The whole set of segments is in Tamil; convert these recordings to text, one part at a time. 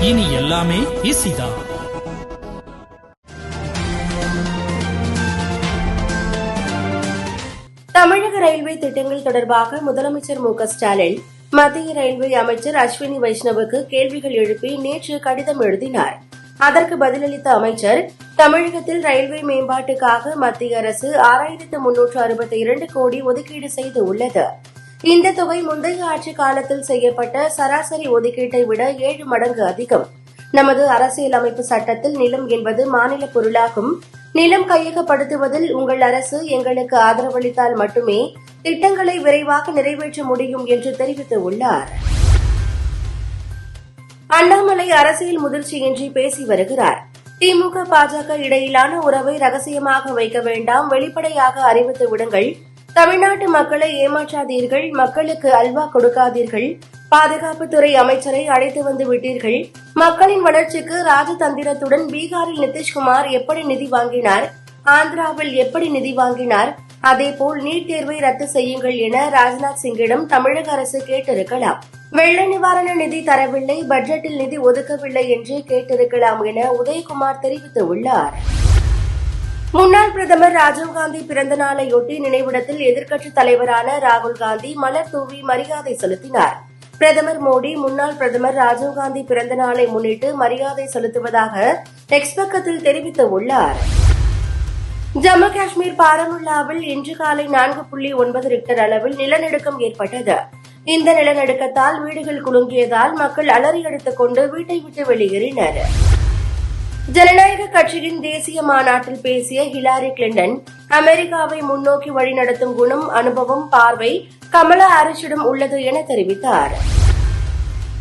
இனி எல்லாமே இசிதான் தமிழக ரயில்வே திட்டங்கள் தொடர்பாக முதலமைச்சர் மு ஸ்டாலின் மத்திய ரயில்வே அமைச்சர் அஸ்வினி வைஷ்ணவுக்கு கேள்விகள் எழுப்பி நேற்று கடிதம் எழுதினார். அதற்கு பதிலளித்த அமைச்சர் தமிழகத்தில் ரயில்வே மேம்பாட்டுக்காக மத்திய அரசு ஆறாயிரத்து முன்னூற்று அறுபத்தி இரண்டு கோடி ஒதுக்கீடு செய்து உள்ளது. இந்த தொகை முந்தைய ஆட்சி காலத்தில் செய்யப்பட்ட சராசரி ஒதுக்கீட்டை விட ஏழு மடங்கு அதிகம். நமது அரசியலமைப்பு சட்டத்தில் நிலம் என்பது மாநில பொருளாகும். நிலம் கையகப்படுத்துவதில் உங்கள் அரசு எங்களுக்கு ஆதரவளித்தால் மட்டுமே திட்டங்களை விரைவாக நிறைவேற்ற முடியும் என்று தெரிவித்துள்ளார். அண்ணாமலை அரசியல் முதிர்ச்சியின்றி பேசி வருகிறார். திமுக பாஜக இடையிலான உறவை ரகசியமாக வைக்க வேண்டாம். வெளிப்படையாக அறிவித்து விடுங்கள். தமிழ்நாட்டு மக்களை ஏமாற்றாதீர்கள் மக்களுக்கு அல்வா கொடுக்காதீர்கள் பாதுகாப்புத்துறை அமைச்சரை அழைத்து வந்து விட்டீர்கள். மக்களின் வளர்ச்சிக்கு ராஜதந்திரத்துடன் பீகாரில் நிதிஷ்குமார் எப்படி நிதி வாங்கினார் ஆந்திராவில் எப்படி நிதி வாங்கினார் அதேபோல் நீட் தேர்வை ரத்து செய்யுங்கள் என ராஜ்நாத் சிங்கிடம் தமிழக அரசு கேட்டிருக்கலாம். வெள்ள நிவாரண நிதி தரவில்லை பட்ஜெட்டில் நிதி ஒதுக்கவில்லை என்று கேட்டிருக்கலாம் என உதயகுமார் தெரிவித்துள்ளார். முன்னாள் பிரதமர் ராஜீவ்காந்தி பிறந்த நாளையொட்டி நினைவிடத்தில் எதிர்க்கட்சித் தலைவரான ராகுல் காந்தி மலர் தூவி மரியாதை செலுத்தினார். பிரதமர் மோடி முன்னாள் பிரதமர் ராஜீவ்காந்தி பிறந்த நாளை முன்னிட்டு மரியாதை செலுத்துவதாக டெக்ஸ் பக்கத்தில் தெரிவித்துள்ளார் ஜம்மு காஷ்மீர் பாரமுல்லாவில் இன்று காலை நான்கு புள்ளி ஒன்பது ரிக்டர் அளவில் நிலநடுக்கம் ஏற்பட்டது. இந்த நிலநடுக்கத்தால் வீடுகள் குலுங்கியதால் மக்கள் அலறியடித்துக் கொண்டு வீட்டை விட்டு வெளியேறினர். ஜனநாயக கட்சியின் தேசிய மாநாட்டில் பேசிய ஹிலாரி கிளின்டன் அமெரிக்காவை முன்னோக்கி வழிநடத்தும் குணம் அனுபவம் பார்வை கமலா ஹாரிஸிடம் உள்ளது என தெரிவித்தார்.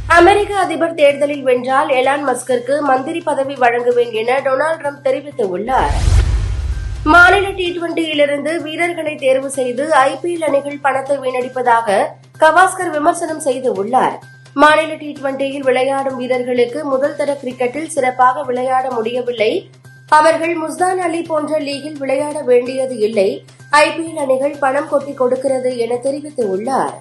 அமெரிக்க அதிபர் தேர்தலில் வென்றால் எலான் மஸ்கிற்கு மந்திரி பதவி வழங்குவேன் என டொனால்டு ட்ரம்ப் தெரிவித்துள்ளார். மாநில டி டுவெண்டியிலிருந்து வீரர்களை தேர்வு செய்து ஐபிஎல் அணிகள் பணத்தை வீணடிப்பதாக கவாஸ்கர் விமர்சனம் செய்துள்ளார் மாநில டி டுவெண்டியில் விளையாடும் வீரர்களுக்கு முதல் தர கிரிக்கெட்டில் சிறப்பாக விளையாட முடியவில்லை. அவர்கள் முஸ்தான் அலி போன்ற லீகில் விளையாட வேண்டியது இல்லை. ஐபிஎல் அணிகள் பணம் கொட்டி கொடுக்கிறது என தெரிவித்துள்ளாா்